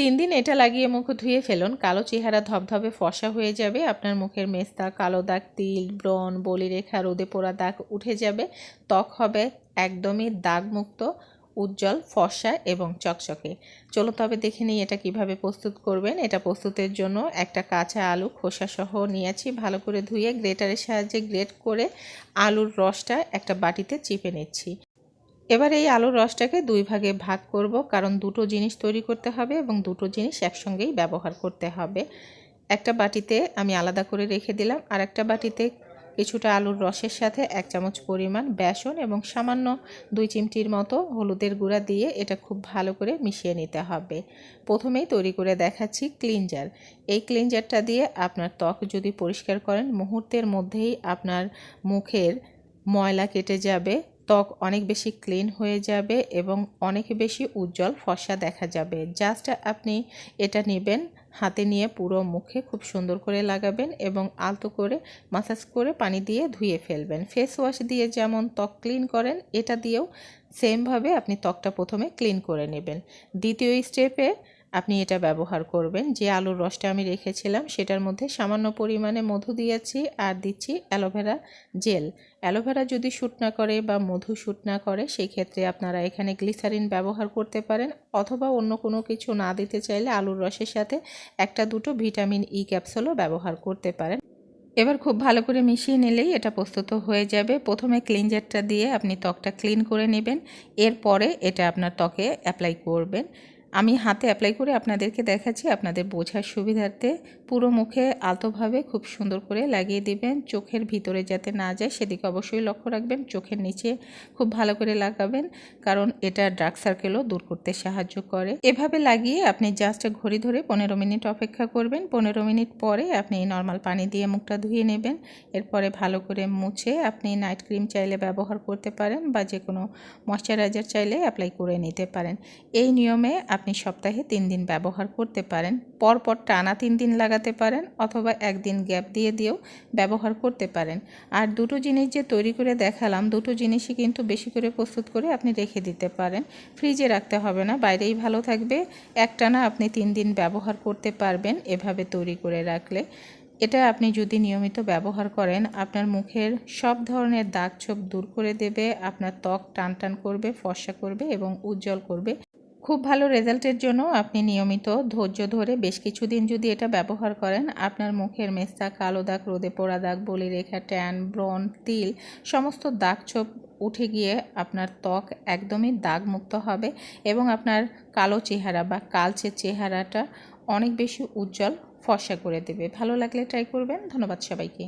তিন দিন এটা লাগিয়ে মুখ ধুয়ে ফেলুন। কালো চেহারা ধবধবে ফসা হয়ে যাবে। আপনার মুখের মেস্তা, কালো দাগ, তিল, ব্রণ বলিরেখা রোদে পোড়া দাগ উঠে যাবে। ত্বক হবে একদমই দাগমুক্ত, উজ্জ্বল, ফর্সা এবং চকচকে। চলো তবে দেখে নিই এটা কীভাবে প্রস্তুত করবেন। এটা প্রস্তুতের জন্য একটা কাঁচা আলু খোসা সহ নিয়েছি। ভালো করে ধুয়ে গ্রেটারের সাহায্যে গ্রেট করে আলুর রসটা একটা বাটিতে চিপে নিচ্ছি। এবার এই আলুর রসটাকে দুই ভাগে ভাগ করব, কারণ দুটো জিনিস তৈরি করতে হবে এবং দুটো জিনিস একসঙ্গেই ব্যবহার করতে হবে। একটা বাটিতে আমি আলাদা করে রেখে দিলাম, আর একটা বাটিতে কিছুটা আলুর রসের সাথে এক চামচ পরিমাণ বেসন এবং সামান্য দুই চিমটির মতো হলুদের গুঁড়া দিয়ে এটা খুব ভালো করে মিশিয়ে নিতে হবে। প্রথমেই তৈরি করে দেখাচ্ছি ক্লিনজার। এই ক্লিনজারটা দিয়ে আপনার ত্বক যদি পরিষ্কার করেন, মুহূর্তের মধ্যেই আপনার মুখের ময়লা কেটে যাবে ত্বক অনেক বেশি ক্লিন হয়ে যাবে এবং অনেক বেশি উজ্জ্বল ফসা দেখা যাবে। জাস্ট আপনি এটা নেবেন, হাতে নিয়ে পুরো মুখে খুব সুন্দর করে লাগাবেন এবং আলতো করে মাসাজ করে পানি দিয়ে ধুয়ে ফেলবেন। ফেস ওয়াশ দিয়ে যেমন ত্বক ক্লিন করেন, এটা দিয়েও সেমভাবে আপনি ত্বকটা প্রথমে ক্লিন করে নেবেন। দ্বিতীয় স্টেপে আপনি এটা ব্যবহার করবেন। যে আলুর রসটা আমি রেখেছিলাম, সেটার মধ্যে সামান্য পরিমাণে মধু দিয়েছি আর দিচ্ছি aloe vera. Aloe vera suit না করে বা মধু শ্যুট না করে সেই ক্ষেত্রে আপনারা এখানে গ্লিসারিন ব্যবহার করতে পারেন অথবা অন্য কোনো কিছু না দিতে চাইলে আলুর রসের সাথে একটা দুটো ভিটামিন ই ক্যাপসুলও ব্যবহার করতে পারেন। এবার খুব ভালো করে মিশিয়ে নিলেই এটা প্রস্তুত হয়ে যাবে। প্রথমে ক্লিনজারটা দিয়ে আপনি ত্বকটা ক্লিন করে নেবেন। এরপরে এটা আপনার ত্বকে অ্যাপ্লাই করবেন। আমি হাতে অ্যাপ্লাই করে আপনাদেরকে দেখাচ্ছি আপনাদের বোঝার সুবিধার্থে। পুরো মুখে আলতোভাবে খুব সুন্দর করে লাগিয়ে দিবেন। চোখের ভিতরে যাতে না যায়, সেদিকে অবশ্যই লক্ষ্য রাখবেন। চোখের নিচে খুব ভালো করে লাগাবেন, কারণ এটা ডার্ক সার্কেলও দূর করতে সাহায্য করে। এভাবে লাগিয়ে আপনি জাস্ট ঘড়ি ধরে পনেরো মিনিট অপেক্ষা করবেন। পনেরো মিনিট পরে আপনি নর্মাল পানি দিয়ে মুখটা ধুয়ে নেবেন। এরপরে ভালো করে মুছে আপনি নাইট ক্রিম চাইলে ব্যবহার করতে পারেন বা যে কোনো ময়শ্চারাইজার চাইলে অ্যাপ্লাই করে নিতে পারেন। এই নিয়মে আপনি সপ্তাহে তিন দিন ব্যবহার করতে পারেন, পরপর টানা তিন দিন লাগাতে পারেন অথবা একদিন গ্যাপ দিয়ে দিয়েও ব্যবহার করতে পারেন। আর দুটো জিনিস যে তৈরি করে দেখালাম, দুটো জিনিসই কিন্তু বেশি করে প্রস্তুত করে আপনি রেখে দিতে পারেন। ফ্রিজে রাখতে হবে না, বাইরেই ভালো থাকবে। একটানা আপনি তিন দিন ব্যবহার করতে পারবেন এভাবে তৈরি করে রাখলে। এটা আপনি যদি নিয়মিত ব্যবহার করেন, আপনার মুখের সব ধরনের দাগ ছোপ দূর করে দেবে, আপনার ত্বক টান টান করবে, ফর্সা করবে এবং উজ্জ্বল করবে। খুব ভালো রেজাল্টের জন্য আপনি নিয়মিত ধৈর্য ধরে বেশ কিছুদিন যদি এটা ব্যবহার করেন, আপনার মুখের মেস্তা, কালো দাগ, রোদে পোড়া দাগ বলি রেখা ট্যান ব্রন তিল, সমস্ত দাগ ছোপ উঠে গিয়ে আপনার ত্বক একদমই দাগমুক্ত হবে এবং আপনার কালো চেহারা বা কালচে চেহারাটা অনেক বেশি উজ্জ্বল ফর্সা করে দেবে। ভালো লাগলে ট্রাই করবেন। ধন্যবাদ সবাইকে।